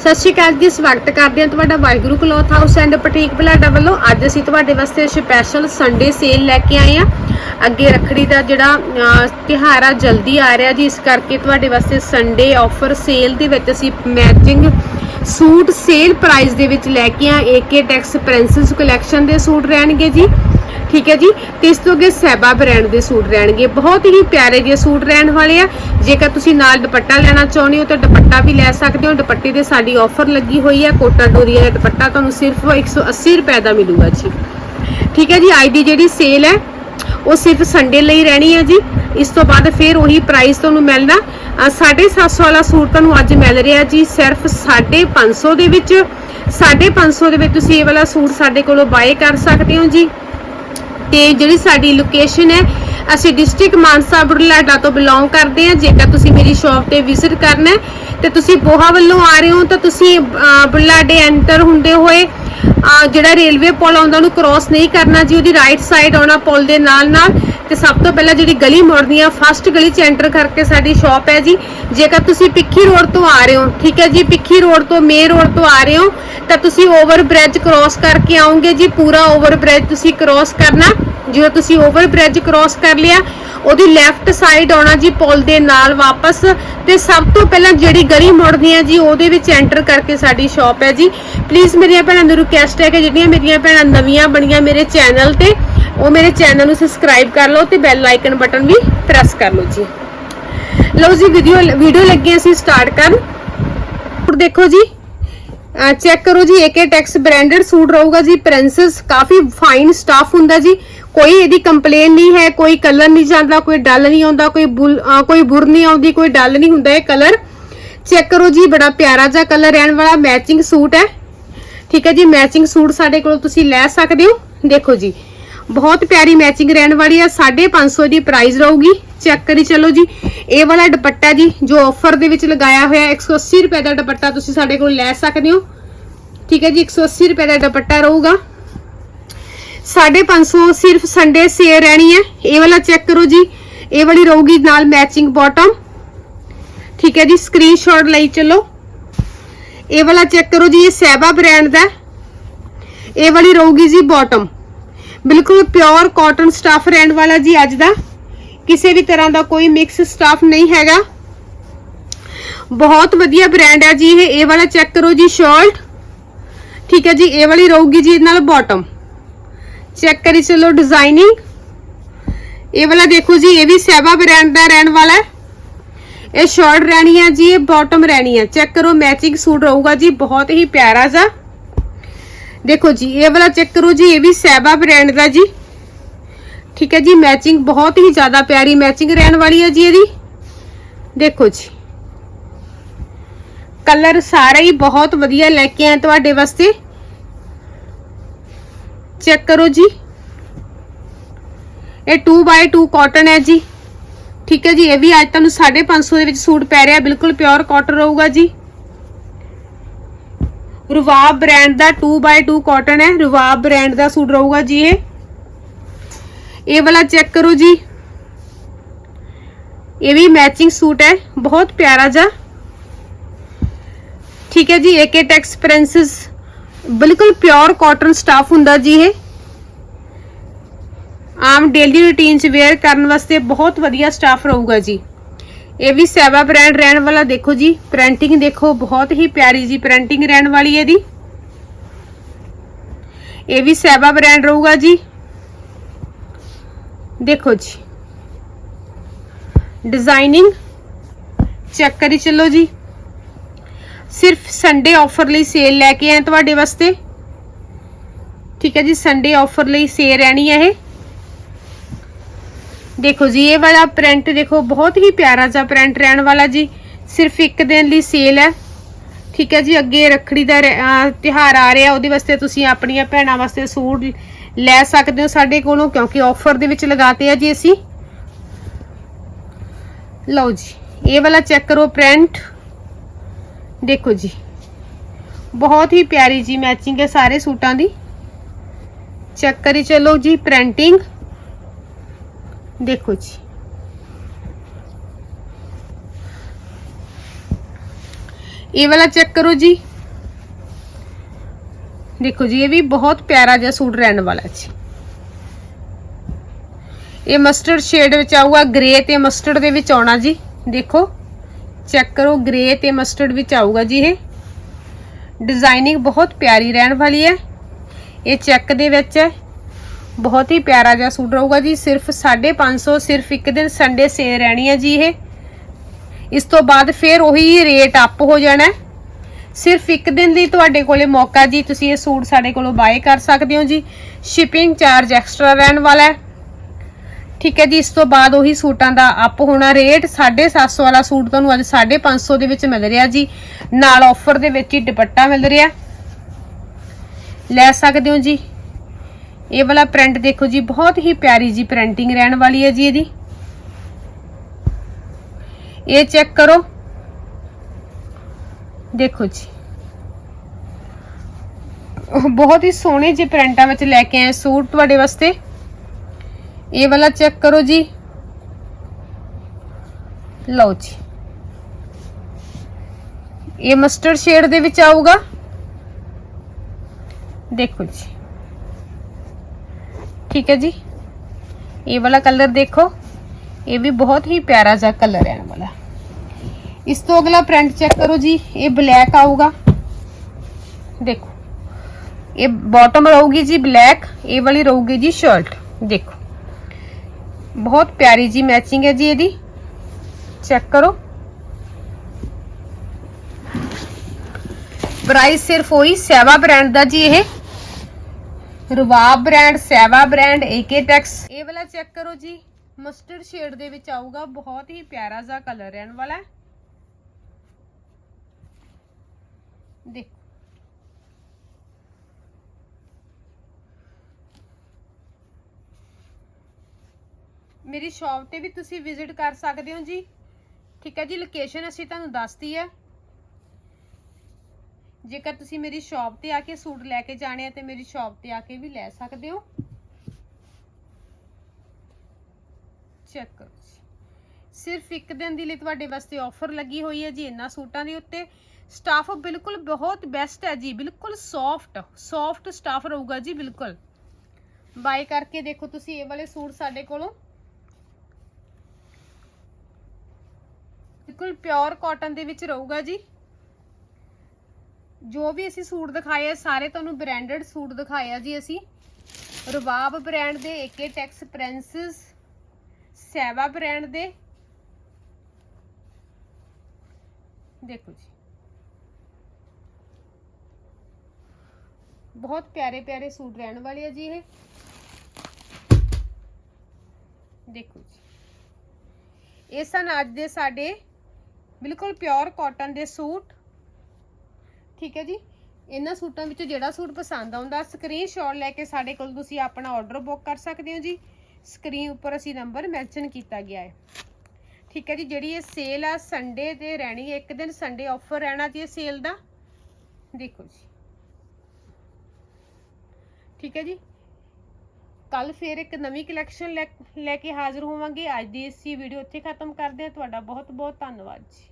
ਸਤਿ ਸ਼੍ਰੀ ਅਕਾਲ ਜੀ ਸਵਾਗਤ ਕਰਦੇ ਹਾਂ ਤੁਹਾਡਾ Waheguru cloth house and boutique Balada ਵੱਲੋਂ। ਅੱਜ ਅਸੀਂ ਤੁਹਾਡੇ ਵਾਸਤੇ ਸਪੈਸ਼ਲ ਸੰਡੇ ਸੇਲ ਲੈ ਕੇ ਆਏ ਹਾਂ। ਅੱਗੇ ਰੱਖੜੀ ਦਾ ਜਿਹੜਾ ਅਹ, ਤਿਉਹਾਰ ਆ ਜਲਦੀ ਆ ਰਿਹਾ ਜੀ। ਇਸ ਕਰਕੇ ਤੁਹਾਡੇ ਵਾਸਤੇ ਸੰਡੇ ਆਫਰ ਸੇਲ ਦੇ ਵਿੱਚ ਅਸੀਂ ਮੈਚਿੰਗ ਸੂਟ ਸੇਲ ਪ੍ਰਾਈਸ ਦੇ ਵਿੱਚ ਲੈ ਕੇ ਆ ਏਕੇ ਟੈਕਸ ਪ੍ਰਿੰਸੈਸ ਕਲੈਕਸ਼ਨ ਦੇ ਸੂਟ ਰਹਿਣਗੇ ਜੀ। ਠੀਕ ਹੈ ਜੀ। ਤੇ ਇਸ ਤੋਂ ਅੱਗੇ ਸੈਬਾ ਬ੍ਰਾਂਡ ਦੇ ਸੂਟ ਰਹਿਣਗੇ। ਬਹੁਤ ਹੀ ਪਿਆਰੇ ਜਿਹੇ ਸੂਟ ਰਹਿਣ ਵਾਲੇ ਆ। ਜੇਕਰ ਤੁਸੀਂ ਨਾਲ ਦੁਪੱਟਾ ਲੈਣਾ ਚਾਹੁੰਦੇ ਹੋ ਤਾਂ ਦੁਪੱਟਾ ਵੀ ਲੈ ਸਕਦੇ ਹੋ। ਦੁਪੱਟੇ ਤੇ ਸਾਡੀ ਆਫਰ ਲੱਗੀ ਹੋਈ ਹੈ। ਕੋਟਾ ਡੋਰੀਆ ਦਾ ਦੁਪੱਟਾ ਤੁਹਾਨੂੰ ਸਿਰਫ 180 ਰੁਪਏ ਦਾ ਮਿਲੂਗਾ ਜੀ। ਠੀਕ ਹੈ ਜੀ, ਅੱਜ ਦੀ ਜਿਹੜੀ ਸੇਲ ਹੈ, ਉਹ ਸਿਰਫ ਸੰਡੇ ਲਈ ਰਹਿਣੀ ਹੈ ਜੀ। ਇਸ ਤੋਂ ਬਾਅਦ ਫਿਰ ਉਹੀ ਪ੍ਰਾਈਸ ਤੁਹਾਨੂੰ ਮਿਲਣਾ। ਅਹ 750 ਵਾਲਾ ਸੂਟ ਤੁਹਾਨੂੰ ਅੱਜ ਮਿਲ ਰਿਹਾ ਜੀ, ਸਿਰਫ 550 ਦੇ ਵਿੱਚ। 550 ਦੇ ਵਿੱਚ ਤੁਸੀਂ ਇਹ ਵਾਲਾ ਸੂਟ ਸਾਡੇ ਕੋਲੋਂ ਬਾਏ ਕਰ ਸਕਦੇ ਹੋ ਜੀ। ਤੇ ਜਿਹੜੀ ਸਾਡੀ ਲੋਕੇਸ਼ਨ ਹੈ, ਅਸੀਂ ਡਿਸਟ੍ਰਿਕਟ ਮਾਨਸਾ ਬੁਢਲਾਡਾ ਤੋਂ ਬਿਲੋਂਗ ਕਰਦੇ ਹਾਂ। ਜੇਕਰ ਤੁਸੀਂ ਮੇਰੀ ਸ਼ਾਪ ਤੇ ਵਿਜ਼ਿਟ ਕਰਨਾ ਹੈ, ਤੇ ਤੁਸੀਂ ਬੋਹਾ ਵੱਲੋਂ ਆ ਰਹੇ ਹੋ, ਤਾਂ ਤੁਸੀਂ ਬੁਰਲਾਡੇ ਐਂਟਰ ਹੁੰਦੇ ਹੋਏ ਜਿਹੜਾ ਰੇਲਵੇ ਪੁਲ ਆਉਂਦਾ ਉਹਨੂੰ ਕ੍ਰਾਸ ਨਹੀਂ ਕਰਨਾ ਜੀ, ਉਹਦੀ ਰਾਈਟ ਸਾਈਡ ਆਉਣਾ ਪੁਲ ਦੇ ਨਾਲ ਨਾਲ। ਤੇ ਸਭ ਤੋਂ ਪਹਿਲਾਂ ਜਿਹੜੀ ਗਲੀ ਮੁੜਦੀ ਆ ਫਸਟ ਗਲੀ ਚ ਐਂਟਰ ਕਰਕੇ ਸਾਡੀ ਸ਼ਾਪ ਹੈ ਜੀ। ਜੇਕਰ ਤੁਸੀਂ ਪਿੱਖੀ ਰੋਡ ਤੋਂ ਆ ਰਹੇ ਹੋ, ਠੀਕ ਹੈ ਜੀ, ਪਿੱਖੀ ਰੋਡ ਤੋਂ ਮੇਨ ਰੋਡ ਤੋਂ ਆ ਰਹੇ ਹੋ, ਤਾਂ ਤੁਸੀਂ ਓਵਰ ਬ੍ਰਿਜ ਕ੍ਰਾਸ ਕਰਕੇ ਆਉਂਗੇ ਜੀ। ਪੂਰਾ ਓਵਰ ਬ੍ਰਿਜ ਤੁਸੀਂ ਕ੍ਰਾਸ ਕਰਨਾ। ਜਦੋਂ ਤੁਸੀਂ ਓਵਰ ਬ੍ਰਿਜ ਕ੍ਰਾਸ ਕਰ ਲਿਆ, ਉਹਦੀ ਲੈਫਟ ਸਾਈਡ ਆਉਣਾ ਜੀ ਪੁਲ ਦੇ ਨਾਲ ਵਾਪਸ। ਤੇ ਸਭ ਤੋਂ ਪਹਿਲਾਂ ਜਿਹੜੀ ਗਲੀ ਮੁੜਦੀ ਹੈ ਜੀ, ਉਹਦੇ ਵਿੱਚ ਐਂਟਰ ਕਰਕੇ ਸਾਡੀ ਸ਼ਾਪ ਹੈ ਜੀ। ਪਲੀਜ਼ ਮੇਰੀਆਂ ਭੈਣਾਂ ਨੂੰ ਰਿਕੁਐਸਟ ਹੈ ਕਿ ਜਿਹੜੀਆਂ ਮੇਰੀਆਂ ਭੈਣਾਂ ਨਵੀਆਂ ਬਣੀਆਂ ਮੇਰੇ ਚੈਨਲ ਤੇ, ਉਹ ਮੇਰੇ ਚੈਨਲ ਨੂੰ ਸਬਸਕ੍ਰਾਈਬ ਕਰ ਲਓ ਤੇ ਬੈਲ ਆਈਕਨ ਬਟਨ ਵੀ ਪ੍ਰੈਸ ਕਰ ਲਓ ਜੀ। ਲਓ ਜੀ ਵੀਡੀਓ ਵੀਡੀਓ ਲੱਗੇ ਅਸੀਂ ਸਟਾਰਟ ਕਰਨ। ਹੁਣ ਦੇਖੋ ਜੀ ਚੈੱਕ ਕਰੋ ਜੀ ਏਕੇ ਟੈਕਸ ਬ੍ਰਾਂਡਡ ਸੂਟ ਰਹੂਗਾ ਜੀ ਪ੍ਰਿੰਸੈਸ ਕਾਫੀ ਫਾਈਨ ਸਟਾਫ ਹੁੰਦਾ ਜੀ। ਕੋਈ ਇਹਦੀ ਕੰਪਲੇਨ ਨਹੀਂ ਹੈ, ਕੋਈ ਕਲਰ ਨਹੀਂ ਜਾਂਦਾ, ਕੋਈ ਡਲ ਨਹੀਂ ਆਉਂਦਾ, ਕੋਈ ਬੁਲ- ਕੋਈ ਬੁਰ ਨਹੀਂ ਆਉਂਦੀ, ਕੋਈ ਡਲ ਨਹੀਂ ਹੁੰਦਾ ਇਹ ਕਲਰ ਚੈੱਕ ਕਰੋ ਜੀ, ਬੜਾ ਪਿਆਰਾ ਜਿਹਾ ਕਲਰ ਰਹਿਣ ਵਾਲਾ ਮੈਚਿੰਗ ਸੂਟ ਹੈ। ਠੀਕ ਹੈ ਜੀ ਮੈਚਿੰਗ ਸੂਟ ਸਾਡੇ ਕੋਲ ਤੁਸੀਂ ਲੈ ਸਕਦੇ ਹੋ। ਦੇਖੋ ਜੀ ਬਹੁਤ ਪਿਆਰੀ ਮੈਚਿੰਗ ਰਹਿਣ ਵਾਲੀ ਹੈ 550 ਦੀ ਪ੍ਰਾਈਸ ਰਹੂਗੀ। ਚੈੱਕ ਕਰੀ ਚਲੋ ਜੀ ਇਹ ਵਾਲਾ ਦੁਪੱਟਾ ਜੀ ਜੋ ਆਫਰ ਦੇ ਵਿੱਚ ਲਗਾਇਆ ਹੋਇਆ ਹੈ, 180 ਰੁਪਏ ਦਾ ਦੁਪੱਟਾ ਤੁਸੀਂ ਸਾਡੇ ਕੋਲ ਲੈ ਸਕਦੇ ਹੋ। ਠੀਕ ਹੈ ਜੀ 180 ਰੁਪਏ ਦਾ ਦੁਪੱਟਾ ਰਹੂਗਾ। 550 ਸਿਰਫ ਸੰਡੇ ਸੇਲ ਰਹਿਣੀ ਹੈ। ਇਹ ਵਾਲਾ ਚੈੱਕ ਕਰੋ ਜੀ ਇਹ ਵਾਲੀ ਰਹੂਗੀ ਨਾਲ ਮੈਚਿੰਗ ਬਾਟਮ ਠੀਕ ਹੈ ਜੀ ਸਕਰੀਨਸ਼ਾਟ ਲਈ ਚਲੋ। ਇਹ ਵਾਲਾ ਚੈੱਕ ਕਰੋ ਜੀ, ਇਹ ਸੈਬਾ ਬ੍ਰਾਂਡ ਦਾ ਇਹ ਵਾਲੀ ਰਹੂਗੀ ਜੀ ਬਾਟਮ ਬਿਲਕੁਲ ਪਿਓਰ ਕਾਟਨ ਸਟਫ ਰਹਿਣ ਵਾਲਾ ਜੀ ਅੱਜ ਦਾ। ਕਿਸੇ ਵੀ ਤਰ੍ਹਾਂ ਦਾ ਕੋਈ ਮਿਕਸ ਸਟਫ ਨਹੀਂ ਹੈਗਾ। ਬਹੁਤ ਵਧੀਆ ਬ੍ਰਾਂਡ ਹੈ ਜੀ ਇਹ। ਇਹ ਵਾਲਾ ਚੈੱਕ ਕਰੋ ਜੀ ਸ਼ਰਟ ਠੀਕ ਹੈ ਜੀ, ਇਹ ਵਾਲੀ ਰਹੂਗੀ ਜੀ ਇਹਦੇ ਨਾਲ ਬਾਟਮ ਚੈੱਕ ਕਰੀ ਚਲੋ ਡਿਜ਼ਾਈਨਿੰਗ ਇਹ ਵਾਲਾ ਦੇਖੋ ਜੀ, ਇਹ ਵੀ ਸੈਬਾ ਬ੍ਰਾਂਡ ਦਾ ਰਹਿਣ ਵਾਲਾ ਹੈ। ਇਹ ਸ਼ਰਟ ਰਹਿਣੀ ਹੈ ਜੀ, ਇਹ ਬਾਟਮ ਰਹਿਣੀ ਹੈ ਚੈੱਕ ਕਰੋ ਮੈਚਿੰਗ ਸੂਟ ਰਹੂਗਾ ਜੀ, ਬਹੁਤ ਹੀ ਪਿਆਰਾ ਜਿਹਾ। ਦੇਖੋ ਜੀ, ਇਹ ਵਾਲਾ ਚੈੱਕ ਕਰੋ ਜੀ, ਇਹ ਵੀ ਸੈਬਾ ਬ੍ਰਾਂਡ ਦਾ ਜੀ। ਠੀਕ ਹੈ ਜੀ ਮੈਚਿੰਗ ਬਹੁਤ ਹੀ ਜ਼ਿਆਦਾ ਪਿਆਰੀ ਮੈਚਿੰਗ ਰਹਿਣ ਵਾਲੀ ਹੈ ਜੀ ਇਹਦੀ। ਦੇਖੋ ਜੀ। ਕਲਰ ਸਾਰਾ ਹੀ ਬਹੁਤ ਵਧੀਆ ਲੈ ਕੇ ਆਏ ਤੁਹਾਡੇ ਵਾਸਤੇ। ਚੈੱਕ ਕਰੋ ਜੀ। ਇਹ 2x2 ਕਾਟਨ ਹੈ ਜੀ। ਠੀਕ ਹੈ ਜੀ, ਇਹ ਵੀ ਅੱਜ ਤੁਹਾਨੂੰ 550 ਦੇ ਵਿੱਚ ਸੂਟ ਪੈ ਰਿਹਾ, ਬਿਲਕੁਲ ਪਿਓਰ ਕਾਟਨ ਰਹੂਗਾ ਜੀ। ਰੁਵਾਬ ਬ੍ਰਾਂਡ ਦਾ 2x2 ਕਾਟਨ ਹੈ, ਰੁਵਾਬ ਬ੍ਰਾਂਡ ਦਾ ਸੂਟ ਰਹੂਗਾ ਜੀ ਇਹ। ਇਹ ਵਾਲਾ ਚੈੱਕ ਕਰੋ ਜੀ। ਇਹ ਵੀ ਮੈਚਿੰਗ ਸੂਟ ਹੈ, ਬਹੁਤ ਪਿਆਰਾ ਜਿਹਾ। ਠੀਕ ਹੈ ਜੀ ਏਕੇ ਟੈਕਸ ਪ੍ਰਿੰਸੈਸ ਬਿਲਕੁਲ ਪਿਓਰ ਕਾਟਨ ਸਟਾਫ ਹੁੰਦਾ ਜੀ ਇਹ। ਆਮ ਡੇਲੀ ਰੂਟੀਨ ਚ ਵੇਅਰ ਕਰਨ ਵਾਸਤੇ ਬਹੁਤ ਵਧੀਆ ਸਟਾਫ ਰਹੂਗਾ ਜੀ। ਇਹ ਵੀ ਸੈਵਾ ਬ੍ਰਾਂਡ ਰਹਿਣ ਵਾਲਾ ਦੇਖੋ ਜੀ ਪ੍ਰਿੰਟਿੰਗ ਦੇਖੋ, ਬਹੁਤ ਹੀ ਪਿਆਰੀ ਜੀ ਪ੍ਰਿੰਟਿੰਗ ਰਹਿਣ ਵਾਲੀ ਹੈ ਇਹਦੀ। ਇਹ ਵੀ ਸੈਵਾ ਬ੍ਰਾਂਡ ਰਹੂਗਾ ਜੀ। ਦੇਖੋ ਜੀ। ਡਿਜ਼ਾਈਨਿੰਗ ਚੈੱਕ ਕਰੀ ਚੱਲੋ ਜੀ। ਸਿਰਫ ਸੰਡੇ ਆਫਰ ਲਈ ਸੇਲ ਲੈ ਕੇ ਆਏ ਤੁਹਾਡੇ ਵਾਸਤੇ। ਠੀਕ ਹੈ ਜੀ ਸੰਡੇ ਆਫਰ ਲਈ ਸੇਲ ਰਹਿਣੀ ਹੈ ਇਹ। ਦੇਖੋ ਜੀ, ਇਹ ਵਾਲਾ ਪ੍ਰਿੰਟ ਦੇਖੋ, ਬਹੁਤ ਹੀ ਪਿਆਰਾ ਜਿਹਾ ਪ੍ਰਿੰਟ ਰਹਿਣ ਵਾਲਾ ਜੀ। ਸਿਰਫ ਇੱਕ ਦਿਨ ਲਈ ਸੇਲ ਹੈ। ਠੀਕ ਹੈ ਜੀ, ਅੱਗੇ ਰੱਖੜੀ ਦਾ ਰ- ਆ ਰਿਹਾ, ਉਹਦੇ ਵਾਸਤੇ ਤੁਸੀਂ ਆਪਣੀਆਂ ਭੈਣਾਂ ਵਾਸਤੇ ਸੂਟ ਲੈ ਸਕਦੇ ਹੋ ਸਾਡੇ ਕੋਲੋਂ, ਕਿਉਂਕਿ ਆਫਰ ਦੇ ਵਿੱਚ ਲਗਾਤੇ ਆ ਜੀ ਅਸੀਂ। ਲਓ ਜੀ, ਇਹ ਵਾਲਾ ਚੈੱਕ ਕਰੋ ਪ੍ਰਿੰਟ ਦੇਖੋ ਜੀ, ਬਹੁਤ ਹੀ ਪਿਆਰੀ ਜੀ ਮੈਚਿੰਗ ਹੈ ਸਾਰੇ ਸੂਟਾਂ ਦੀ। ਚੈੱਕ ਕਰੀ ਚਲੋ ਜੀ ਪ੍ਰਿੰਟਿੰਗ ਦੇਖੋ ਜੀ ਇਹ ਵਾਲਾ ਚੈੱਕ ਕਰੋ ਜੀ ਦੇਖੋ ਜੀ ਇਹ ਵੀ ਬਹੁਤ ਪਿਆਰਾ ਜਿਹਾ ਸੂਟ ਰਹਿਣ ਵਾਲਾ ਹੈ ਜੀ ਇਹ ਮਸਟਰਡ ਸ਼ੇਡ ਵਿੱਚ ਆਊਗਾ ਗ੍ਰੇ ਤੇ ਮਸਟਰਡ ਦੇ ਵਿੱਚ ਆਉਣਾ ਜੀ ਦੇਖੋ ਚੈੱਕ ਕਰੋ ਗ੍ਰੇ ਤੇ ਮਸਟਰਡ ਵਿੱਚ ਆਊਗਾ ਜੀ ਇਹ ਡਿਜ਼ਾਈਨਿੰਗ ਬਹੁਤ ਪਿਆਰੀ ਰਹਿਣ ਵਾਲੀ ਹੈ ਇਹ ਚੈੱਕ ਦੇ ਵਿੱਚ ਹੈ ਬਹੁਤ ਹੀ ਪਿਆਰਾ ਜਿਹਾ ਸੂਟ ਰਹੂਗਾ ਜੀ। ਸਿਰਫ 550 ਸਿਰਫ ਇੱਕ ਦਿਨ ਸੰਡੇ ਸੇ ਰਹਿਣੀ ਹੈ ਜੀ ਇਹ। ਇਸ ਤੋਂ ਬਾਅਦ ਫਿਰ ਉਹੀ ਰੇਟ ਅਪ ਹੋ ਜਾਣਾ ਸਿਰਫ ਇੱਕ ਦਿਨ ਲਈ ਤੁਹਾਡੇ ਕੋਲੇ ਮੌਕਾ ਜੀ। ਤੁਸੀਂ ਇਹ ਸੂਟ ਸਾਡੇ ਕੋਲੋਂ ਬਾਏ ਕਰ ਸਕਦੇ ਹੋ ਜੀ। ਸ਼ਿਪਿੰਗ ਚਾਰਜ ਐਕਸਟਰਾ ਰਹਿਣ ਵਾਲਾ ਹੈ। ਠੀਕ ਹੈ ਜੀ, ਇਸ ਤੋਂ ਬਾਅਦ ਉਹੀ ਸੂਟਾਂ ਦਾ ਅਪ ਹੋਣਾ ਰੇਟ 750 ਵਾਲਾ ਸੂਟ ਤੁਹਾਨੂੰ ਅੱਜ 550 ਦੇ ਵਿੱਚ ਮਿਲ ਰਿਹਾ ਜੀ। ਨਾਲ ਆਫਰ ਦੇ ਵਿੱਚ ਹੀ ਦੁਪੱਟਾ ਮਿਲ ਰਿਹਾ। ਲੈ ਸਕਦੇ ਹੋ ਜੀ। ਇਹ ਵਾਲਾ ਪ੍ਰਿੰਟ ਦੇਖੋ ਜੀ, ਬਹੁਤ ਹੀ ਪਿਆਰੀ ਜੀ ਪ੍ਰਿੰਟਿੰਗ ਰਹਿਣ ਵਾਲੀ ਹੈ ਜੀ ਇਹਦੀ। ਇਹ ਚੈੱਕ ਕਰੋ। ਦੇਖੋ ਜੀ। ਉਹ ਬਹੁਤ ਹੀ ਸੋਹਣੇ ਜਿਹੇ ਪ੍ਰਿੰਟਾਂ ਵਿੱਚ ਲੈ ਕੇ ਆਏ ਸੂਟ ਤੁਹਾਡੇ ਵਾਸਤੇ। ਇਹ ਵਾਲਾ ਚੈੱਕ ਕਰੋ ਜੀ। ਲਓ ਜੀ। ਇਹ ਮਸਟਰਡ ਸ਼ੇਡ ਦੇ ਵਿੱਚ ਆਊਗਾ। ਦੇਖੋ ਜੀ। ਠੀਕ ਹੈ ਜੀ। ਇਹ ਵਾਲਾ ਕਲਰ ਦੇਖੋ। ਇਹ ਵੀ ਬਹੁਤ ਹੀ ਪਿਆਰਾ ਜਿਹਾ ਕਲਰ ਹੈ ਇਹ ਵਾਲਾ। ਇਸ ਤੋਂ ਅਗਲਾ ਪ੍ਰਿੰਟ ਚੈੱਕ ਕਰੋ ਜੀ। ਇਹ ਬਲੈਕ ਆਊਗਾ। ਦੇਖੋ। ਇਹ ਬਾਟਮ ਰਹੂਗੀ ਜੀ ਬਲੈਕ ਇਹ ਵਾਲੀ ਰਹੂਗੀ ਜੀ ਸ਼ਰਟ ਦੇਖੋ। ਬਹੁਤ ਪਿਆਰੀ ਜੀ ਮੈਚਿੰਗ ਹੈ ਜੀ ਇਹਦੀ। ਚੈੱਕ ਕਰੋ। ਪ੍ਰਾਈਸ ਸਿਰਫ ਉਹੀ ਸੈਵਾ ਬ੍ਰਾਂਡ ਦਾ ਜੀ ਇਹ। ਰਵਾਬ ਬ੍ਰਾਂਡ ਸੈਵਾ ਬ੍ਰਾਂਡ ਏਕੇ ਟੈਕਸ ਇਹ ਵਾਲਾ ਚੈੱਕ ਕਰੋ ਜੀ। ਮਸਟਰਡ ਸ਼ੇਡ ਦੇ ਵਿੱਚ ਆਊਗਾ। ਬਹੁਤ ਹੀ ਪਿਆਰਾ ਜਿਹਾ ਕਲਰ ਰਹਿਣ ਵਾਲਾ ਹੈ। ਦੇਖੋ। ਮੇਰੀ ਸ਼ਾਪ ਤੇ ਵੀ ਤੁਸੀਂ ਵਿਜ਼ਿਟ ਕਰ ਸਕਦੇ ਹੋ ਜੀ। ਠੀਕ ਹੈ ਜੀ। ਲੋਕੇਸ਼ਨ ਅਸੀਂ ਤੁਹਾਨੂੰ ਦੱਸਤੀ ਹੈ। ਜੇਕਰ ਤੁਸੀਂ ਮੇਰੀ ਸ਼ਾਪ ਤੇ ਆ ਕੇ ਸੂਟ ਲੈ ਕੇ ਜਾਣੇ ਆ ਤੇ ਮੇਰੀ ਸ਼ਾਪ ਤੇ ਆ ਕੇ ਵੀ ਲੈ ਸਕਦੇ ਹੋ। ਚੈੱਕ ਕਰੋ ਸਿਰਫ ਇੱਕ ਦਿਨ ਦੀ ਲਈ ਤੁਹਾਡੇ ਵਾਸਤੇ ਆਫਰ ਲੱਗੀ ਹੋਈ ਹੈ ਜੀ ਇਹਨਾਂ ਸੂਟਾਂ ਦੇ ਉੱਤੇ। ਸਟਾਫ ਬਿਲਕੁਲ ਬਹੁਤ ਬੈਸਟ ਹੈ ਜੀ, ਬਿਲਕੁਲ ਸੌਫਟ ਸੌਫਟ ਸਟਾਫ ਰਹੂਗਾ ਜੀ, ਬਿਲਕੁਲ। ਬਾਈ ਕਰਕੇ ਦੇਖੋ ਤੁਸੀਂ ਇਹ ਵਾਲੇ ਸੂਟ ਸਾਡੇ ਕੋਲੋਂ। ਬਿਲਕੁਲ ਪਿਓਰ ਕਾਟਨ ਦੇ ਵਿੱਚ ਰਹੂਗਾ ਜੀ। ਜੋ ਵੀ ਅਸੀਂ ਸੂਟ ਦਿਖਾਏ ਆ, ਸਾਰੇ ਤੁਹਾਨੂੰ ਬ੍ਰਾਂਡਡ ਸੂਟ ਦਿਖਾਏ ਆ ਜੀ ਅਸੀਂ। ਰਵਾਬ ਬ੍ਰਾਂਡ ਦੇ ਏਕੇ ਟੈਕਸ ਪ੍ਰਿੰਸਸ ਸੈਵਾ ਬ੍ਰਾਂਡ ਦੇ। ਦੇਖੋ ਜੀ। ਬਹੁਤ ਪਿਆਰੇ ਪਿਆਰੇ ਸੂਟ ਰਹਿਣ ਵਾਲੇ ਆ ਜੀ ਇਹ। ਦੇਖੋ ਜੀ। ਇਹ ਸਨ ਅੱਜ ਦੇ ਸਾਡੇ ਬਿਲਕੁਲ ਪਿਓਰ ਕਾਟਨ ਦੇ ਸੂਟ। ਠੀਕ ਹੈ ਜੀ? ਇਹਨਾਂ ਸੂਟਾਂ ਵਿੱਚੋਂ ਜਿਹੜਾ ਸੂਟ ਪਸੰਦ ਆਉਂਦਾ ਸਕਰੀਨਸ਼ਾਟ ਲੈ ਕੇ ਸਾਡੇ ਕੋਲ ਤੁਸੀਂ ਆਪਣਾ ਆਰਡਰ ਬੁੱਕ ਕਰ ਸਕਦੇ ਹੋ ਜੀ। ਸਕਰੀਨ ਉੱਪਰ ਅਸੀਂ ਨੰਬਰ ਮੈਂਸ਼ਨ ਕੀਤਾ ਗਿਆ ਹੈ। ਠੀਕ ਹੈ ਜੀ, ਜਿਹੜੀ ਇਹ ਸੇਲ ਆ ਸੰਡੇ ਤੇ ਰਹਿਣੀ ਹੈ, ਇੱਕ ਦਿਨ ਸੰਡੇ ਆਫਰ ਰਹਿਣਾ ਜੀ ਇਹ ਸੇਲ ਦਾ। ਦੇਖੋ ਜੀ। ਠੀਕ ਹੈ ਜੀ। ਕੱਲ ਫੇਰ ਇੱਕ ਨਵੀਂ ਕਲੈਕਸ਼ਨ ਲੈ ਕੇ ਹਾਜ਼ਰ ਹੋਵਾਂਗੇ। ਅੱਜ ਦੀ ਇਸ ਵੀਡੀਓ ਇੱਥੇ ਖਤਮ ਕਰਦੇ ਹਾਂ। ਤੁਹਾਡਾ ਬਹੁਤ ਬਹੁਤ ਧੰਨਵਾਦ ਜੀ।